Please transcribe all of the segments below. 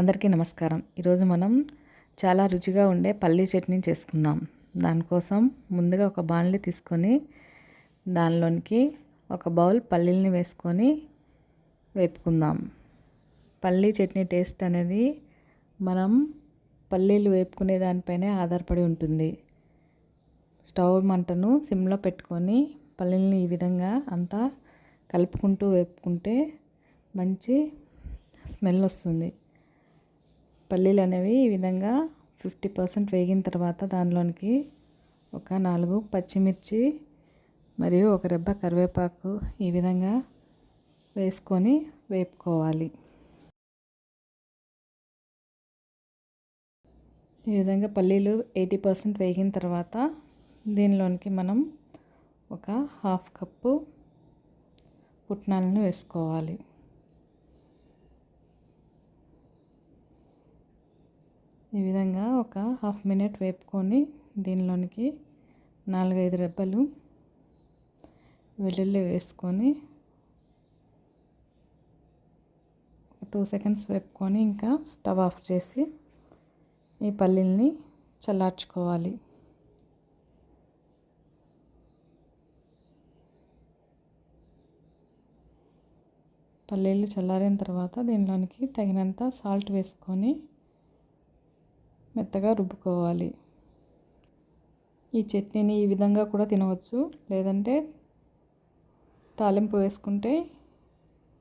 అందరికీ నమస్కారం. ఈరోజు మనం చాలా రుచిగా ఉండే పల్లీ చట్నీ చేసుకుందాం. దానికోసం ముందుగా ఒక బాణలి తీసుకొని దానిలోనికి ఒక బౌల్ పల్లీలని వేసుకొని వేపుకుందాం. పల్లీ చట్నీ టేస్ట్ అనేది మనం పల్లీలు వేపుకునే దానిపైనే ఆధారపడి ఉంటుంది. స్టవ్ మంటను సిమ్లో పెట్టుకొని పల్లీలని ఈ విధంగా అంతా కలుపుకుంటూ వేపుకుంటే మంచి స్మెల్ వస్తుంది. పల్లీలు అనేవి ఈ విధంగా ఫిఫ్టీ పర్సెంట్ వేగిన తర్వాత దానిలోనికి ఒక నాలుగు పచ్చిమిర్చి మరియు ఒక రెబ్బ కరివేపాకు ఈ విధంగా వేసుకొని వేపుకోవాలి. ఈ విధంగా పల్లీలు ఎయిటీ పర్సెంట్ వేగిన తర్వాత దీనిలోనికి మనం ఒక హాఫ్ కప్పు పుట్నాలను వేసుకోవాలి. ఈ విధంగా ఒక హాఫ్ మినిట్ వేపుకొని దీనిలోనికి నాలుగైదు రెబ్బలు వెల్లుల్లి వేసుకొని టూ సెకండ్స్ వేపుకొని ఇంకా స్టవ్ ఆఫ్ చేసి ఈ పల్లీల్ని చల్లార్చుకోవాలి. పల్లీలు చల్లారిన తర్వాత దీనిలోనికి తగినంత సాల్ట్ వేసుకొని మెత్తగా రుబ్బుకోవాలి. ఈ చట్నీని ఈ విధంగా కూడా తినవచ్చు. లేదంటే తాలింపు వేసుకుంటే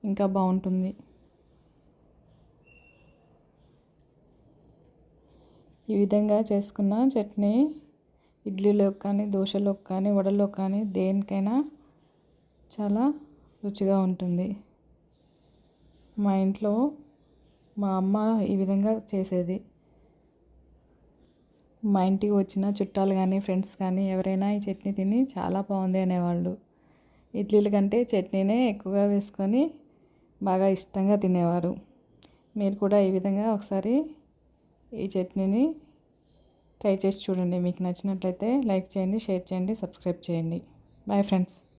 ఇంకా బాగుంటుంది. ఈ విధంగా చేసుకున్న చట్నీ ఇడ్లీలోకి కానీ దోశలోకి కానీ వడలోకి కానీ దేనికైనా చాలా రుచిగా ఉంటుంది. మా ఇంట్లో మా అమ్మ ఈ విధంగా చేసేది. మా ఇంటికి వచ్చిన చుట్టాలు కానీ ఫ్రెండ్స్ కానీ ఎవరైనా ఈ చట్నీ తిని చాలా బాగుంది అనేవాళ్ళు. ఇడ్లీల కంటే చట్నీనే ఎక్కువగా వేసుకొని బాగా ఇష్టంగా తినేవారు. మీరు కూడా ఈ విధంగా ఒకసారి ఈ చట్నీని ట్రై చేసి చూడండి. మీకు నచ్చినట్లయితే లైక్ చేయండి షేర్ చేయండి సబ్స్క్రైబ్ చేయండి. Bye friends.